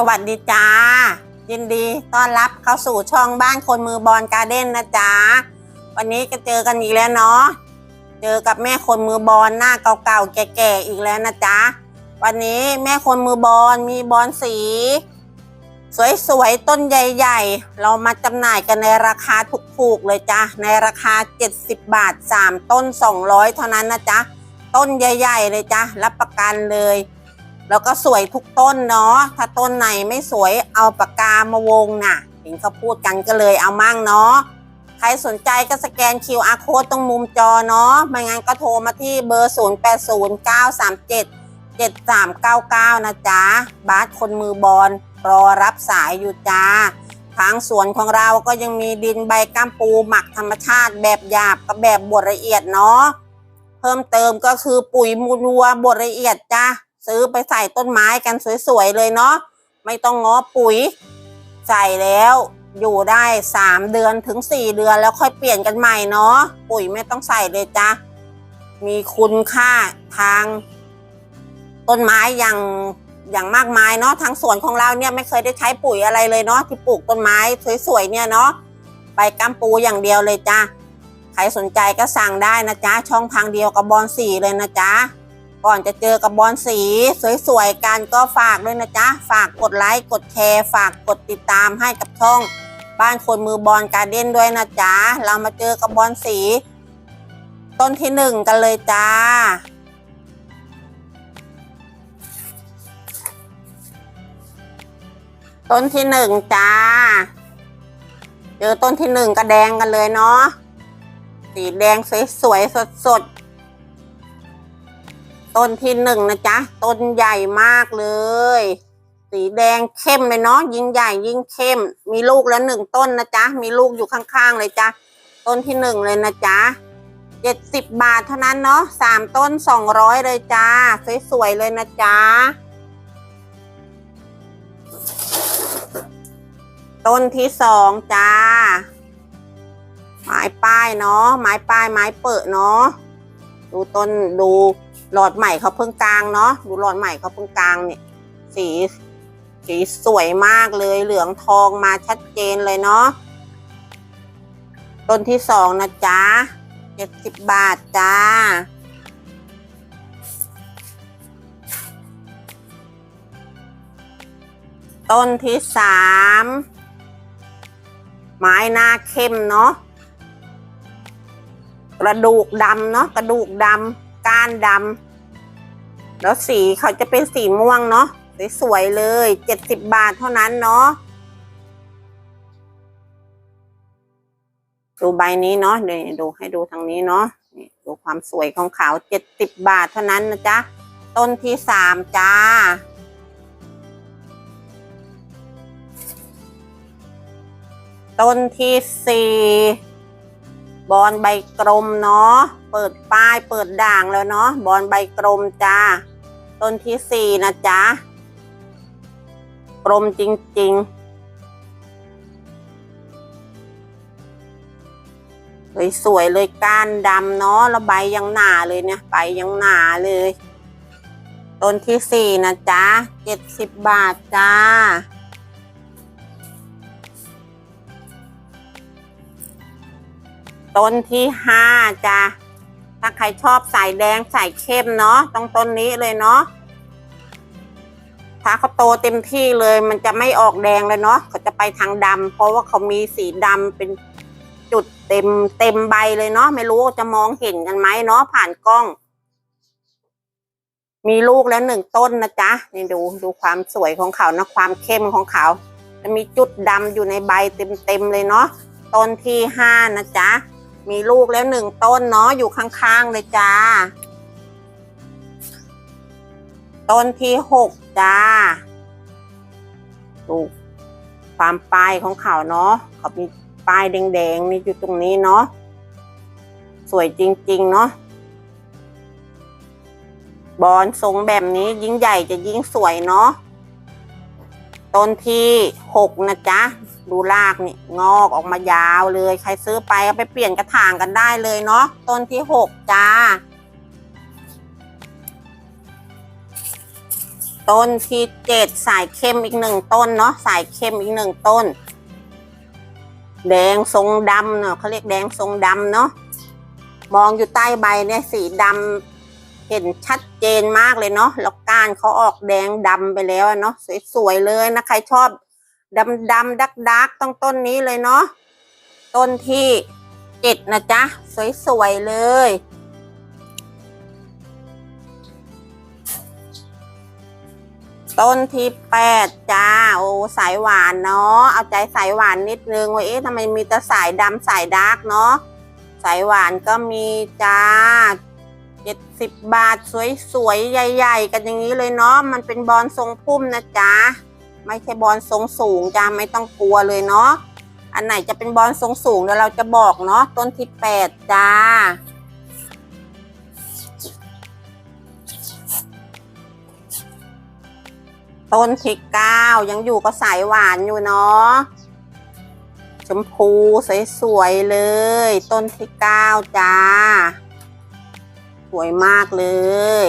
สวัสดีจ้า ยินดีต้อนรับเข้าสู่ช่องบ้านคนมือบอลการ์เด้นนะจ๊ะวันนี้ก็เจอกันอีกแล้วเนาะเจอกับแม่คนมือบอลหน้าเก่าๆแก่ๆอีกแล้วนะจ๊ะวันนี้แม่คนมือบอลมีบอลสี สวยๆต้นใหญ่ๆ เรามาจำหน่ายกันในราคาถูกๆเลยจ้ะในราคา 70 บาท 3 ต้น 200 เท่านั้นนะจ๊ะต้นใหญ่ ๆ เลยจ้ะรับประกันเลย แล้วก็สวยทุกต้นเนาะถ้าต้นไหนไม่สวยเอาปากกามาวงน่ะ เห็นเขาพูดกันก็เลยเอามั่งเนาะใครสนใจก็สแกน QR code ตรงมุมจอเนาะไม่งั้นก็โทรมาที่เบอร์ 080937 7399 นะจ๊ะ บาสคนมือบอลรอรับสายอยู่จ้า ทางสวนของเราก็ยังมีดินใบก้ามปูหมักธรรมชาติแบบหยาบกับแบบบดละเอียดเนาะ เพิ่มเติมก็คือปุ๋ยมูลวัวบดละเอียดจ้า ซื้อไปใส่ต้นไม้กันสวยๆเลยเนาะไม่ต้องง้อปุ๋ย ใส่แล้วอยู่ได้ 3 เดือนถึง 4 เดือนแล้วค่อยเปลี่ยนกันใหม่เนาะปุ๋ยไม่ต้องใส่เลยจ้ามีคุณค่าทาง ต้นไม้อย่างอย่างมากมายเนาะทางสวนของเราเนี่ยไม่เคยได้ใช้ปุ๋ยอะไรเลยเนาะที่ปลูกต้นไม้สวยๆเนี่ยเนาะใบกัมปูอย่างเดียวเลยจ้าใครสนใจก็สั่งได้นะจ๊ะช่องทางเดียวกับบอลสีเลยนะจ๊ะ ก่อนจะเจอกับบอลสีสวยๆกันก็ฝากด้วยนะจ๊ะ ฝากกดไลค์กดแชร์ ฝากกดติดตามให้กับช่อง บ้านคนมือบอลการเด้นด้วยนะจ๊ะ เรามาเจอกับบอลสี ต้นที่หนึ่งกันเลยจ้าต้นที่หนึ่งจ้า เจอต้นที่หนึ่งก็แดงกันเลยเนาะ สีแดงสวยๆสดๆ ต้นที่หนึ่งนะจ๊ะ ต้นใหญ่มากเลย สีแดงเข้มเลยเนาะยิ่งใหญ่ยิ่งเข้ม มีลูกแล้วหนึ่งต้นนะจ๊ะ มีลูกอยู่ข้างๆเลยจ้ะต้นที่หนึ่งเลยนะจ๊ะเจ็ดสิบบาทเท่านั้นเนาะสามต้นสองร้อยเลยจ้า สวยๆเลยนะจ๊ะ ต้นที่สองจ้า ไม้ป้ายเนาะไม้ป้ายไม้เปิดเนาะดูต้นดู หลอดใหม่เขาเพิ่งกลางเนาะดูหลอดใหม่เขาเพิ่งกลางเนี่ยสี สีสวยมากเลยเหลืองทองมาชัดเจนเลยเนาะต้นที่สองนะจ๊ะเจ็ดสิบบาทจ้า ต้นที่สามไม้หน้าเข้มเนาะกระดูกดำเนาะกระดูกดำ ก้านดำแล้วสีเขาจะเป็นสีม่วงเนาะสวยๆเลยเจ็ดสิบบาทเท่านั้นเนาะดูใบนี้เนาะเดี๋ยวดูให้ดูทางนี้เนาะนี่ดูความสวยของเขาเจ็ดสิบบาทเท่านั้นนะจ๊ะ ต้นที่สามจ้า ต้นที่สี่ บอนใบกลมเนาะ เปิดป้ายเปิดด่างแล้วเนาะ บอนใบกลมจ้า ต้นที่สี่นะจ๊ะ กลมจริงๆสวยๆเลยก้านดำเนาะ แล้วใบยังหนาเลยเนี่ย ใบยังหนาเลย ต้นที่สี่นะจ๊ะเจ็ดสิบบาทจ้า ต้นที่ห้าจ้ะถ้าใครชอบสายแดงสายเข้มเนาะต้องต้นนี้เลยเนาะถ้าเขาโตเต็มที่เลยมันจะไม่ออกแดงเลยเนาะเขาจะไปทางดำเพราะว่าเขามีสีดำเป็นจุดเต็มเต็มใบเลยเนาะไม่รู้จะมองเห็นกันไหมเนาะผ่านกล้อง มีลูกแล้วหนึ่งต้นนะจ๊ะนี่ดูดูความสวยของเขานะความเข้มของเขาจะมีจุดดำอยู่ในใบเต็มเต็มเลยเนาะต้นที่ห้านะจ๊ะ มีลูกแล้วหนึ่งต้นเนาะอยู่ข้างๆเลยจ้า ต้นที่หกจ้าดูความปลายของเขาเนาะเขามีปลายแดงๆนี่อยู่ตรงนี้เนาะสวยจริง ๆ เนาะบอลทรงแบบนี้ยิ่งใหญ่จะยิ่งสวยเนาะ ต้นที่หกนะจ๊ะ ดูรากนี่งอกออกมายาวเลย ใครซื้อไปก็ไปเปลี่ยนกระถางกันได้เลยเนาะต้นที่หกจ้า ต้นที่เจ็ดสายเข้มอีกหนึ่งต้นเนาะสายเข้มอีกหนึ่งต้น แดงทรงดำเนาะเขาเรียกแดงทรงดำเนาะมองอยู่ใต้ใบเนี่ยสีดำ เห็นชัดเจนมากเลยเนาะแล้วก้านเขาออกแดงดำไปแล้วเนาะสวยๆเลยนะใครชอบดำดำดักดักต้องต้นนี้เลยเนาะต้นที่เจ็ดนะจ๊ะ สวยๆเลย ต้นที่แปดจ้าโอ้สายหวานเนาะเอาใจสายหวานนิดนึงว่าเอ๊ะทำไมมีแต่สายดำสายดาร์กเนาะสายหวานก็มีจ้า สิบบาทสวยๆ ใหญ่ ๆ กันอย่างนี้เลยเนาะมันเป็นบอลทรงพุ่มนะจ๊ะ ไม่ใช่บอลทรงสูงจ้าไม่ต้องกลัวเลยเนาะอันไหนจะเป็นบอลทรงสูงเดี๋ยวเราจะบอกเนาะต้นที่แปดจ้าต้นที่เก้ายังอยู่กับสายหวานอยู่เนาะชมพูสวยๆเลย ต้นที่เก้าจ้า สวยมากเลย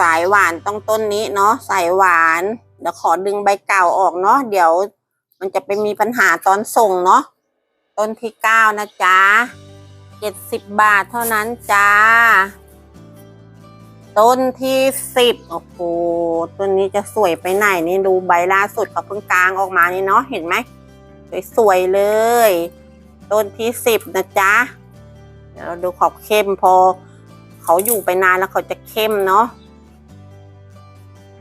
สายหวานต้องต้นนี้เนาะสายหวาน เดี๋ยวขอดึงใบเก่าออกเนาะเดี๋ยวมันจะไปมีปัญหาตอนส่งเนาะต้นที่เก้านะจ๊ะเจ็ดสิบบาทเท่านั้นจ้า ต้นที่สิบโอ้โหต้นนี้จะสวยไปไหนนี่ดูใบล่าสุดเขาเพิ่งกลางออกมานี่เนาะเห็นไหมสวยๆเลย ต้นที่สิบนะจ๊ะเดี๋ยวเราดูขอบเข้มพอ เขาอยู่ไปนานแล้วเขาจะเข้มเนาะ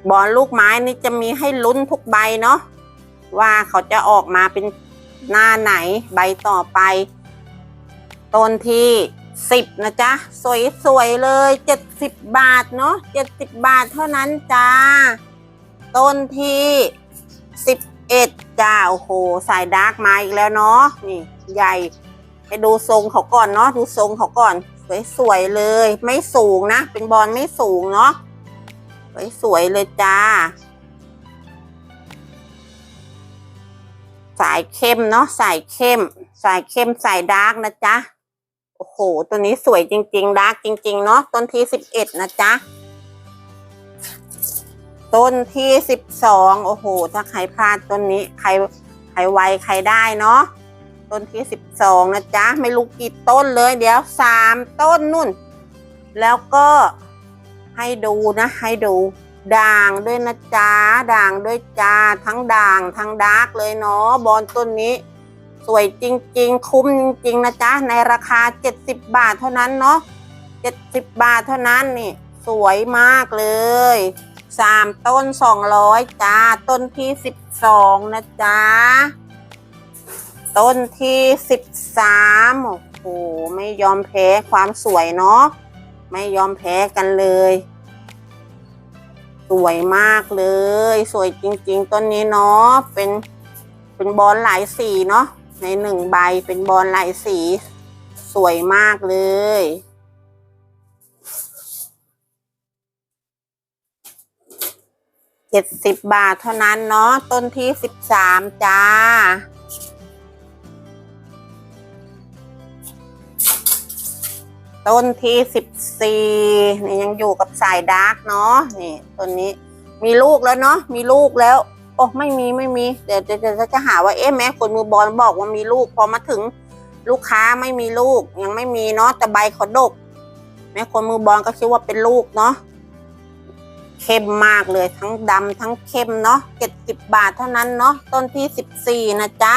บอลลูกไม้นี่จะมีให้ลุ้นทุกใบเนาะว่าเขาจะออกมาเป็นหน้าไหนใบต่อไป ต้นที่สิบนะจ๊ะ สวยๆเลยเจ็ดสิบบาทเนาะเจ็ดสิบบาทเท่านั้นจ้า ต้นที่สิบเอ็ดจ้า โอ้โห สายดาร์กมาอีกแล้วเนาะนี่ ใหญ่ให้ดูทรงเขาก่อนเนาะดูทรงเขาก่อน สวยๆเลย ไม่สูงนะ เป็นบอลไม่สูงเนาะสวยๆเลยจ้า สายเข้มเนาะสายเข้ม สายเข้มสายดาร์กนะจ๊ะโอ้โห ตัวนี้สวยจริง ๆ ดาร์กจริง ๆ เนาะต้นที่สิบเอ็ดนะจ๊ะต้นที่สิบสองโอ้โห ถ้าใครพลาดต้นนี้ ใครใครไวใครได้เนาะ ต้นที่สิบสองนะจ๊ะ ไม่รู้กี่ต้นเลยเดี๋ยวสามต้นนุ่น แล้วก็ให้ดูนะ ให้ดู ด่างด้วยนะจ๊ะ ด่างด้วยจ้าทั้งด่างทั้งดาร์กเลยเนาะบอลต้นนี้ สวยจริง ๆ คุ้มจริง ๆ นะจ๊ะ ในราคา 70 บาทเท่านั้นเนาะ70 บาทเท่านั้นนี่ สวยมากเลย3ต้น200จ้า ต้นที่12นะจ๊ะ ต้นที่13โอ้โหไม่ยอมแพ้ความสวยเนาะไม่ยอมแพ้กันเลย สวยมากเลย สวยจริง ๆ ต้นนี้เนาะเป็นเป็นบอลหลายสีเนาะในหนึ่งใบเป็นบอลหลายสี สวยมากเลยเจ็ดสิบบาทเท่านั้นเนาะต้นที่สิบสามจ้า ต้นที่สิบสี่นี่ยังอยู่กับสายดาร์กเนาะนี่ต้นนี้มีลูกแล้วเนาะมีลูกแล้ว โอ้ไม่มีไม่มีเดี๋ยวเดี๋ยวเดี๋ยวจะหาว่าเอ๊ะแม่คนมือบอลบอกว่ามีลูกพอมาถึงลูกค้าไม่มีลูกยังไม่มีเนาะแต่ใบเขาดก แม่คนมือบอลก็คิดว่าเป็นลูกเนาะเข้มมากเลยทั้งดำทั้งเข้มเนาะเจ็ดสิบบาทเท่านั้นเนาะต้นที่สิบสี่นะจ๊ะ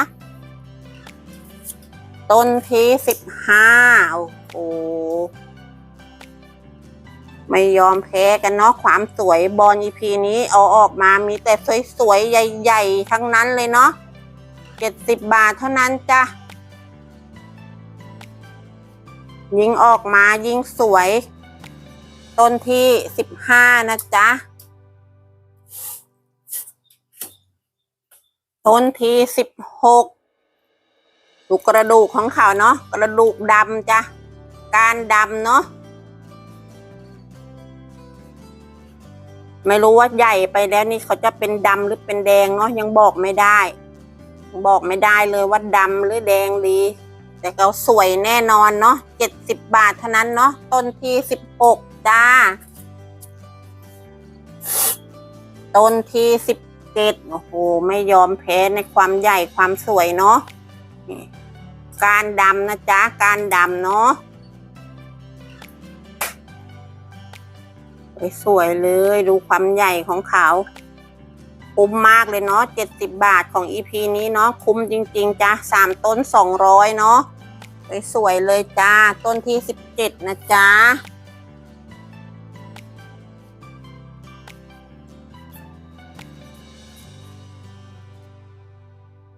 ต้นที่สิบห้าโอ้โหไม่ยอมแพ้กันเนาะความสวยบอล EP นี้เอาออกมามีแต่สวยๆ ใหญ่ๆ ทั้งนั้นเลยเนาะเจ็ดสิบบาทเท่านั้นจ้ะ ยิงออกมายิงสวย ต้นที่สิบห้านะจ๊ะ ต้นที่สิบหกดูกระดูกของเขาเนาะกระดูกดำจ้ะ การดำเนาะไม่รู้ว่าใหญ่ไปแล้วนี่เขาจะเป็นดำหรือเป็นแดงเนาะยังบอกไม่ได้ บอกไม่ได้เลยว่าดำหรือแดงดี แต่เขาสวยแน่นอนเนาะเจ็ดสิบบาทเท่านั้นเนาะต้นที่สิบหกจ้าต้นที่สิบเจ็ดโอ้โหไม่ยอมแพ้ในความใหญ่ความสวยเนาะการดำนะจ๊ะการดำเนาะ สวยเลย ดูความใหญ่ของเขาคุ้มมากเลยเนาะเจ็ดสิบบาทของ EP นี้เนาะคุ้มจริง ๆจ้ะสามต้นสองร้อยเนาะสวยเลยจ้า ต้นที่สิบเจ็ดนะจ๊ะ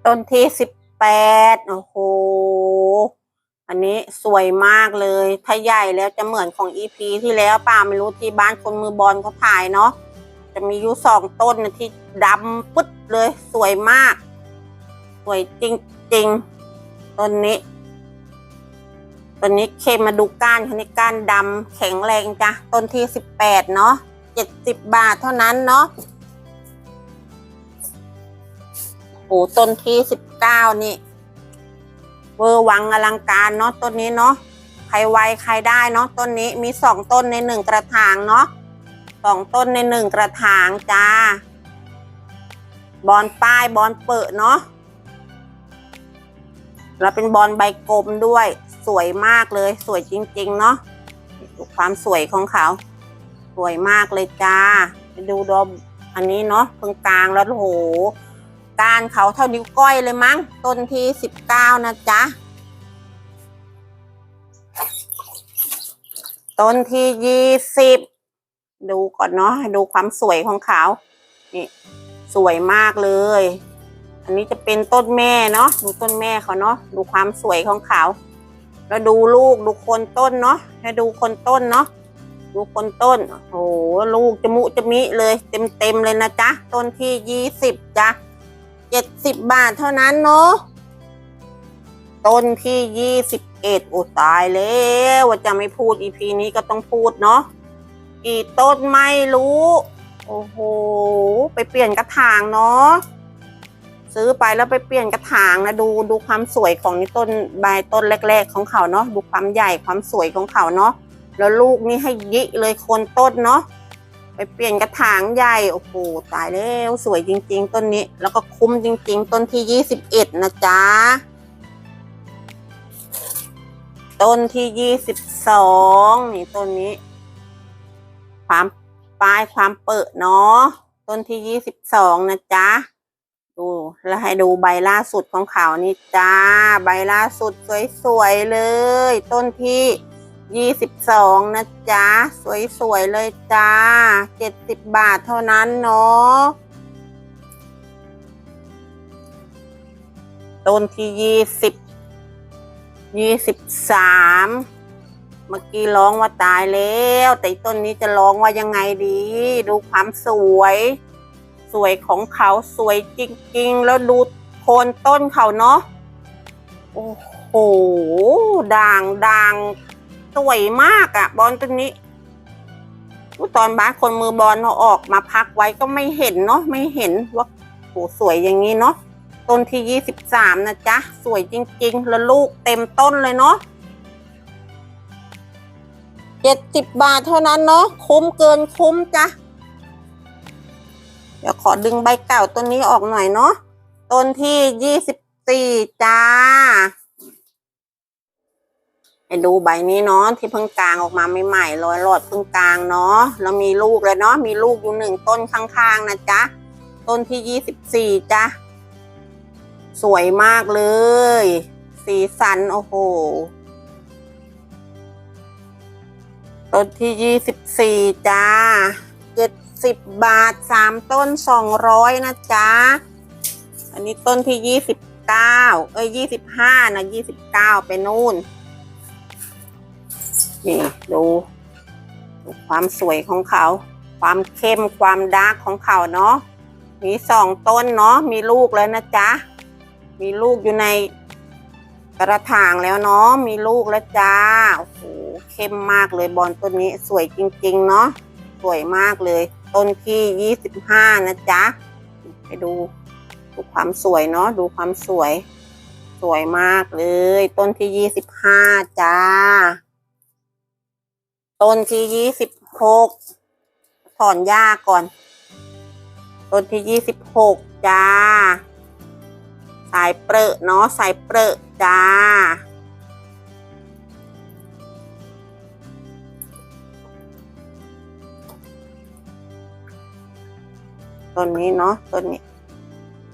ต้นที่สิบแปดโอ้โห อันนี้สวยมากเลย ถ้าใหญ่แล้วจะเหมือนของอีพีที่แล้วป่าไม่รู้ที่บ้านคนมือบอลเขาถ่ายเนาะ จะมีอยู่สองต้นนะที่ดำปึ๊ดเลย สวยมาก สวยจริงๆ ต้นนี้ ต้นนี้เคมาดูก้านคันนี้ก้านดำแข็งแรงจ้ะ ต้นที่สิบแปดเนาะเจ็ดสิบบาทเท่านั้นเนาะโอ้ต้นที่สิบเก้านี่ เวอร์วังอลังการเนาะต้นนี้เนาะใครไวใครได้เนาะต้นนี้มีสองต้นในหนึ่งกระถางเนาะสองต้นในหนึ่งกระถางจ้า บอลป้ายบอลเปิดเนาะแล้วเป็นบอลใบกลมด้วยสวยมากเลยสวยจริง ๆ เนาะดูความสวยของเขา สวยมากเลยจ้าไปดูดอมอันนี้เนาะเพิ่งกลางแล้วโอ้โห การเขาเท่านิ้วก้อยเลยมั้ง ต้นที่สิบเก้านะจ๊ะ ต้นที่ยี่สิบดูก่อนเนาะดูความสวยของเขา นี่ สวยมากเลย อันนี้จะเป็นต้นแม่เนาะดูต้นแม่เขาเนาะดูความสวยของเขา แล้วดูลูกดูคนต้นเนาะให้ดูคนต้นเนาะดูคนต้นโอ้โหลูกจะมุจะมิเลย เต็มเต็มเลยนะจ๊ะ ต้นที่ยี่สิบจ้ะ เจ็ดสิบบาทเท่านั้นเนาะต้นที่ยี่สิบเอ็ดโอ้ตายแล้วว่าจะไม่พูดอีพีนี้ก็ต้องพูดเนาะกี่ต้นไม่รู้ โอ้โห ไปเปลี่ยนกระถางเนาะซื้อไปแล้วไปเปลี่ยนกระถางนะดูดูความสวยของนี่ต้นใบต้นแรก ๆ ของเขาเนาะดูความใหญ่ความสวยของเขาเนาะแล้วลูกนี่ให้ยิเลยคนต้นเนาะ ไปเปลี่ยนกระถางใหญ่โอ้โหตายแล้วสวยจริง ๆ ต้นนี้ แล้วก็คุ้มจริง ๆ ต้นที่ยี่สิบเอ็ดนะจ๊ะต้นที่ยี่สิบสองนี่ต้นนี้ ความปลายความเปิดเนาะต้นที่ยี่สิบสองนะจ๊ะดูแล้วให้ดูใบล่าสุดของเขานี่จ้า ใบล่าสุดสวยๆเลย ต้นที่ ยี่สิบสองนะจ๊ะ สวยๆเลยจ้าเจ็ดสิบบาทเท่านั้นเนาะต้นที่ยี่สิบยี่สิบสามเมื่อกี้ร้องว่าตายแล้ว แต่ต้นนี้จะร้องว่ายังไงดี ดูความสวย สวยของเขาสวยจริง ๆ แล้วดูโคนต้นเขาเนาะโอ้โหด่างด่าง สวยมากอะบอลต้นนี้ตอนบ้านคนมือบอลเขาออกมาพักไว้ก็ไม่เห็นเนาะไม่เห็นว่าโหสวยอย่างนี้เนาะต้นที่ยี่สิบสามนะจ๊ะ สวยจริง ๆ แล้วลูกเต็มต้นเลยเนาะเจ็ดสิบบาทเท่านั้นเนาะคุ้มเกินคุ้มจ้ะเดี๋ยวขอดึงใบเก่าต้นนี้ออกหน่อยเนาะต้นที่ยี่สิบสี่จ้า ให้ดูใบนี้เนาะที่เพิ่งกลางออกมาใหม่ๆรอยหลอดเพิ่งกลางเนาะแล้วมีลูกเลยเนาะมีลูกอยู่หนึ่งต้นข้างๆนะจ๊ะต้นที่ยี่สิบสี่จ้ะสวยมากเลย สีสันโอ้โหต้นที่ยี่สิบสี่จ้าเจ็ดสิบบาทสามต้นสองร้อยนะจ๊ะอันนี้ต้นที่ยี่สิบเก้าเอ้ยยี่สิบห้านะยี่สิบเก้าไปนู่น นี่ดูดูความสวยของเขา ความเข้มความดาร์กของเขาเนาะมีสองต้นเนาะมีลูกแล้วนะจ๊ะ มีลูกอยู่ในกระถางแล้วเนาะมีลูกแล้วจ้าโอ้โหเข้มมากเลยบอลต้นนี้สวยจริง ๆ เนาะสวยมากเลย ต้นที่ยี่สิบห้านะจ๊ะไปดูดูความสวยเนาะดูความสวย สวยมากเลย ต้นที่ยี่สิบห้าจ้า ต้นที่ยี่สิบหกถอนหญ้าก่อน ต้นที่ยี่สิบหกจ้า สายเปรอะเนาะสายเปรอะจ้า ต้นนี้เนาะต้นนี้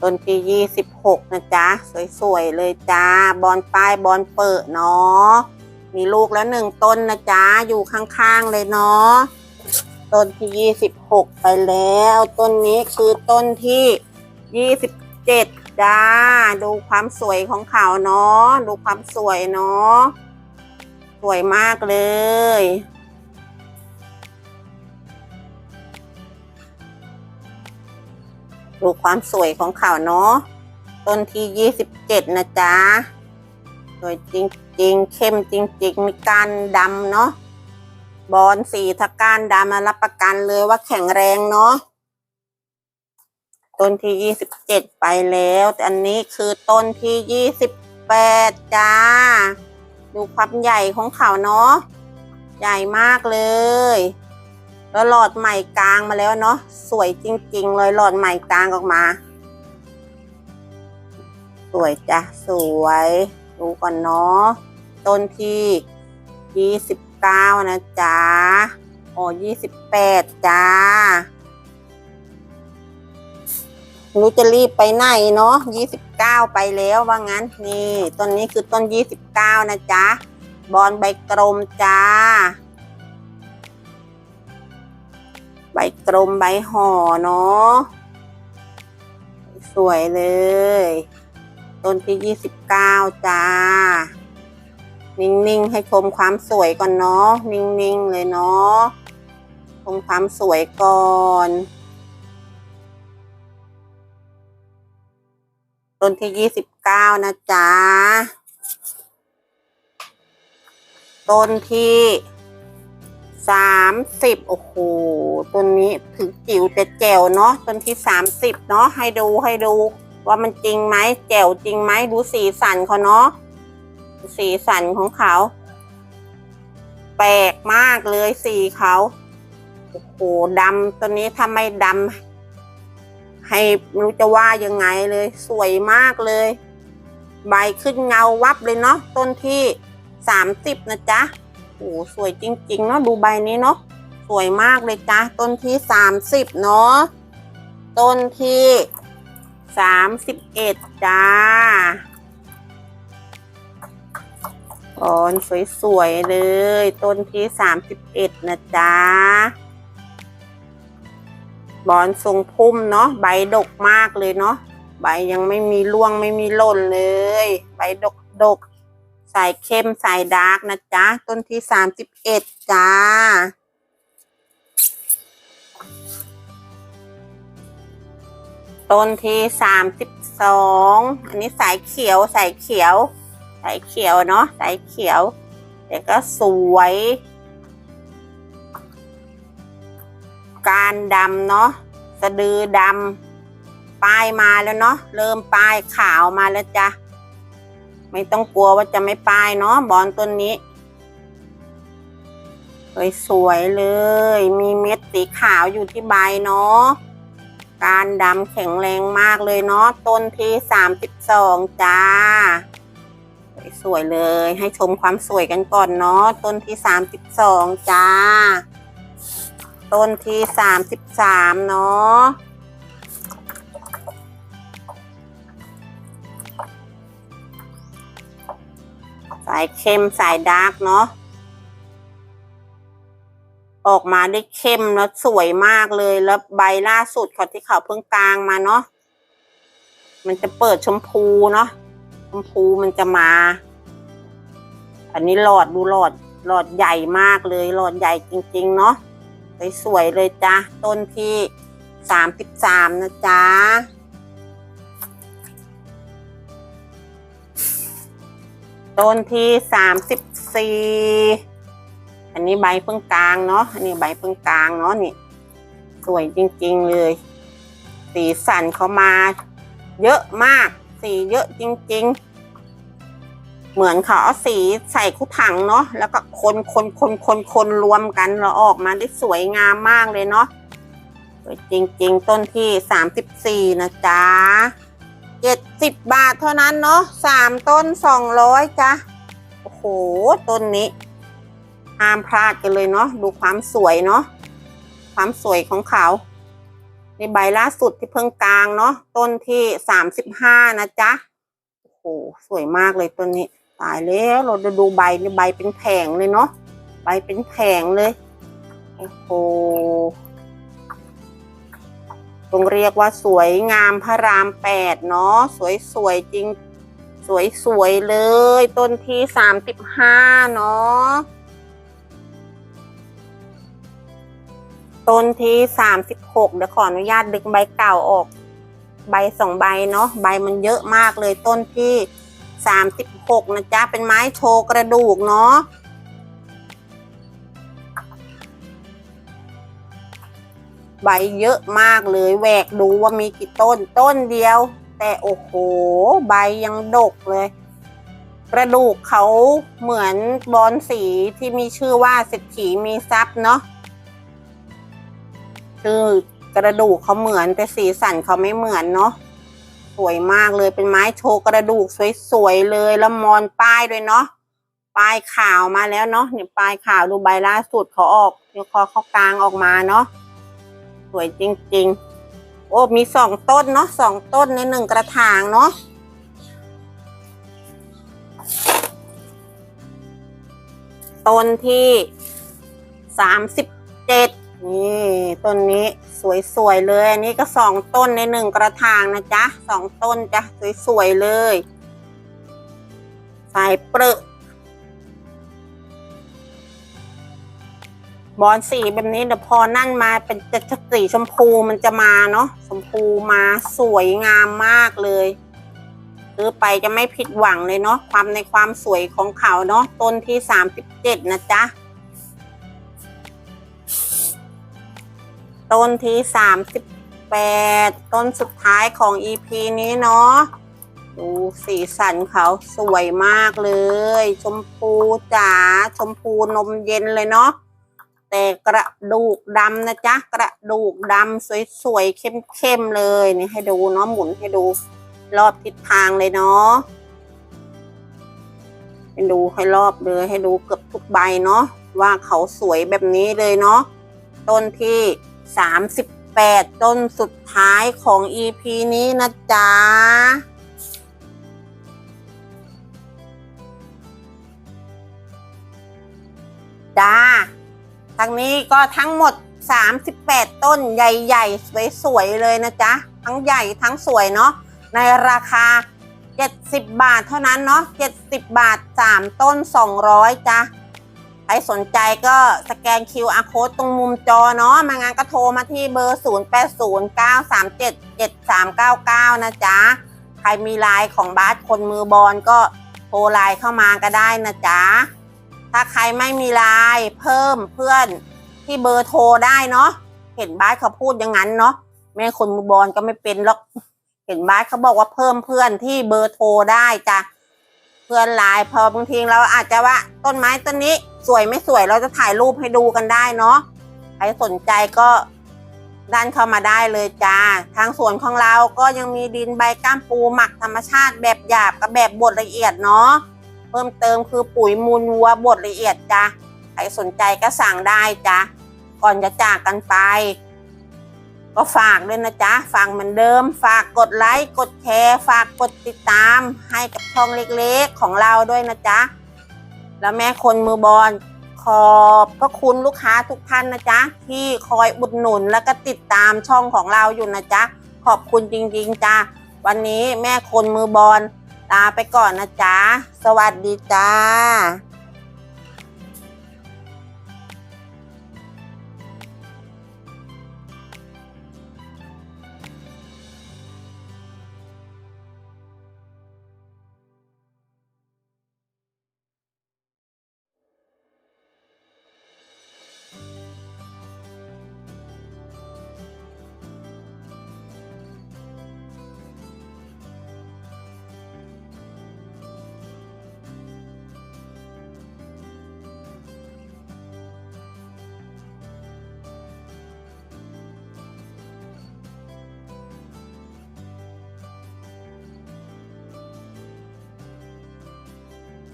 ต้นที่ยี่สิบหกนะจ๊ะ สวยๆเลยจ้า บอนปลายบอนเปิดเนาะ มีลูกแล้วหนึ่งต้นนะจ๊ะ อยู่ข้างๆเลยเนาะ ต้นที่ยี่สิบหกไปแล้ว ต้นนี้คือต้นที่ยี่สิบเจ็ดจ้า ดูความสวยของเขาเนาะ ดูความสวยเนาะ สวยมากเลย ดูความสวยของเขาเนาะ ต้นที่ยี่สิบเจ็ดนะจ๊ะ สวยจริง ๆ เข้มจริง ๆ มีกานดำเนาะบอนสีถ้ากานดำมารับประกันเลยว่าแข็งแรงเนาะต้นที่ยี่สิบเจ็ดไปแล้ว แต่อันนี้คือต้นที่ยี่สิบแปดจ้า ดูความใหญ่ของเขาเนาะใหญ่มากเลย แล้วหลอดใหม่กลางมาแล้วเนาะสวยจริง ๆ เลยหลอดใหม่กลางออกมา สวยจ้ะสวย ดูก่อนเนาะต้นที่ยี่สิบเก้านะจ๊ะโอ้ยี่สิบแปดจ้ารู้จะรีบไปไหนเนาะยี่สิบเก้าไปแล้วว่างั้นนี่ต้นนี้คือต้นยี่สิบเก้านะจ๊ะ บอนใบกลมจ้า ใบกลมใบห่อเนาะสวยเลย ต้นที่ยี่สิบเก้าจ้า นิ่ง ๆ ให้ชมความสวยก่อนเนาะ นิ่ง ๆ เลยเนาะ ชมความสวยก่อนต้นที่ยี่สิบเก้านะจ๊ะ ต้นที่สามสิบโอ้โหต้นนี้ถึงจิ๋วแต่แจ๋วเนาะต้นที่สามสิบเนาะให้ดูให้ดู ว่ามันจริงไหมแจ๋วจริงไหมดูสีสันเขาเนาะสีสันของเขา แปลกมากเลยสีเขาโอ้โหดำตัวนี้ถ้าไม่ดำให้รู้จะว่ายังไงเลย สวยมากเลย ใบขึ้นเงาวับเลยเนาะต้นที่สามสิบนะจ๊ะโอ้สวยจริง ๆ เนาะดูใบนี้เนาะสวยมากเลยจ้ะต้นที่สามสิบเนาะต้นที่ สามสิบเอ็ดจ้าบอนสวยๆเลย ต้นที่สามสิบเอ็ดนะจ๊ะบอนทรงพุ่มเนาะใบดกมากเลยเนาะใบยังไม่มีร่วงไม่มีหล่นเลย ใบดกดกสายเข้มสายดาร์กนะจ๊ะ ต้นที่สามสิบเอ็ดจ้า ต้นที่สามสิบสองอันนี้สายเขียวสายเขียว สายเขียวเนาะสายเขียวแต่ก็สวย การดำเนาะสะดือดำป้ายมาแล้วเนาะเริ่มป้ายขาวมาแล้วจ้ะไม่ต้องกลัวว่าจะไม่ป้ายเนาะบอลต้นนี้สวยๆเลย มีเม็ดสีขาวอยู่ที่ใบเนาะ การดำแข็งแรงมากเลยเนาะต้นที่สามสิบสองจ้า สวยเลย ให้ชมความสวยกันก่อนเนาะต้นที่สามสิบสองจ้า ต้นที่สามสิบสามเนาะสายเข้มสายดาร์กเนาะ ออกมาได้เข้มแล้วสวยมากเลย แล้วใบล่าสุดเขาที่เขาเพิ่งกลางมาเนาะ มันจะเปิดชมพูเนาะ ชมพูมันจะมา อันนี้หลอดดูหลอดหลอดใหญ่มากเลย หลอดใหญ่จริง ๆ เนาะสวยๆเลยจ้ะ ต้นที่สามสิบสามนะจ๊ะต้นที่สามสิบสี่ อันนี้ใบเพิ่งกลางเนาะอันนี้ใบเพิ่งกลางเนาะนี่ สวยจริงๆเลย สีสันเขามา เยอะมาก สีเยอะจริง ๆ เหมือนเขาเอาสีใส่คุถังเนาะแล้วก็คนคนคนคนคนรวมกันแล้วออกมาได้สวยงามมากเลยเนาะสวยจริง ๆ ต้นที่สามสิบสี่นะจ๊ะเจ็ดสิบบาทเท่านั้นเนาะสามต้นสองร้อยจ้ะโอ้โห ต้นนี้ ห้ามพลาดกันเลยเนาะดูความสวยเนาะความสวยของเขาในใบล่าสุดที่เพิ่งกลางเนาะต้นที่สามสิบห้านะจ๊ะโอ้โหสวยมากเลยต้นนี้ ตายแล้วเราจะดูใบนี่ใบเป็นแผงเลยเนาะใบเป็นแผงเลยโอ้โหต้องเรียกว่าสวยงามพระรามแปดเนาะสวยสวยๆจริง สวยสวยๆเลย ต้นที่สามสิบห้าเนาะ ต้นที่สามสิบหกเดี๋ยวขออนุญาตดึงใบเก่าออก ใบสองใบเนาะใบมันเยอะมากเลยต้นที่สามสิบหกนะจ๊ะ เป็นไม้โชว์กระดูกเนาะใบเยอะมากเลยแหวกดูว่ามีกี่ต้นต้นเดียว แต่โอ้โห ใบยังดกเลย กระดูกเขาเหมือนบอนสีที่มีชื่อว่าเศรษฐีมีทรัพย์เนาะ ชื่อกระดูกเขาเหมือนแต่สีสันเขาไม่เหมือนเนาะสวยมากเลยเป็นไม้โชว์กระดูกสวยๆเลยแล้วมอนป้ายด้วยเนาะป้ายขาวมาแล้วเนาะเนี่ยป้ายขาวดูใบล่าสุดเขาออกเนี่ยคอเขากลางออกมาเนาะสวยจริง ๆ โอ้มีสองต้นเนาะสองต้นในหนึ่งกระถางเนาะต้นที่สามสิบเจ็ด นี่ต้นนี้สวยๆเลย อันนี้ก็สองต้นในหนึ่งกระถางนะจ๊ะสองต้นจ้ะสวยๆเลยสายเปรอะบอลสีแบบนี้เดี๋ยวพอนั่นมาเป็นจะสีชมพูมันจะมาเนาะชมพูมาสวยงามมากเลยซื้อไปจะไม่ผิดหวังเลยเนาะความในความสวยของเขาเนาะต้นที่สามสิบเจ็ดนะจ๊ะ ต้นที่สามสิบแปดต้นสุดท้ายของ EP นี้เนาะดูสีสันเขาสวยมากเลย ชมพูจ๋าชมพูนมเย็นเลยเนาะแต่กระดูกดำนะจ๊ะ กระดูกดำสวยๆเข้มๆเลยนี่ให้ดูเนาะหมุนให้ดูรอบทิศทางเลยเนาะให้ดูให้รอบเลยให้ดูเกือบทุกใบเนาะว่าเขาสวยแบบนี้เลยเนาะต้นที่ 38 ต้นสุดท้ายของ EP นี้นะจ๊ะ จ้าทางนี้ก็ทั้งหมด 38 ต้นใหญ่ๆ สวยๆ เลยนะจ๊ะ ทั้งใหญ่ทั้งสวยเนาะ ในราคา 70 บาทเท่านั้นเนาะ70 บาท 3 ต้น 200จ้ะ ใครสนใจก็สแกน QR code ตรงมุมจอเนาะมางานก็โทรมาที่เบอร์ 0809377399 นะจ๊ะ ใครมีไลน์ของบาสคนมือบอลก็โทรไลน์เข้ามาก็ได้นะจ๊ะ ถ้าใครไม่มีไลน์เพิ่มเพื่อนที่เบอร์โทรได้เนาะเห็นบาสเขาพูดอย่างนั้นเนาะแม่คนมือบอลก็ไม่เป็นหรอกเห็นบาสเขาบอกว่าเพิ่มเพื่อนที่เบอร์โทรได้จ้ะเพื่อนไลน์พอบางทีเราอาจจะว่าต้นไม้ต้นนี้ สวยไม่สวยเราจะถ่ายรูปให้ดูกันได้เนาะใครสนใจก็ดันเข้ามาได้เลยจ้า ทางสวนของเราก็ยังมีดินใบก้ามปูหมักธรรมชาติแบบหยาบกับแบบบดละเอียดเนาะเพิ่มเติมคือปุ๋ยมูลวัวบดละเอียดจ้าใครสนใจก็สั่งได้จ้าก่อนจะจากกันไป ก็ฝากด้วยนะจ๊ะฝากเหมือนเดิม ฝากกดไลค์กดแชร์ ฝากกดติดตามให้กับช่องเล็กๆของเราด้วยนะจ๊ะ แล้วแม่คนมือบอลขอบพระคุณลูกค้าทุกท่านนะจ๊ะ ที่คอยอุดหนุนแล้วก็ติดตามช่องของเราอยู่นะจ๊ะ ขอบคุณจริงๆจ้ะวันนี้แม่คนมือบอลลาไปก่อนนะจ๊ะ สวัสดีจ้า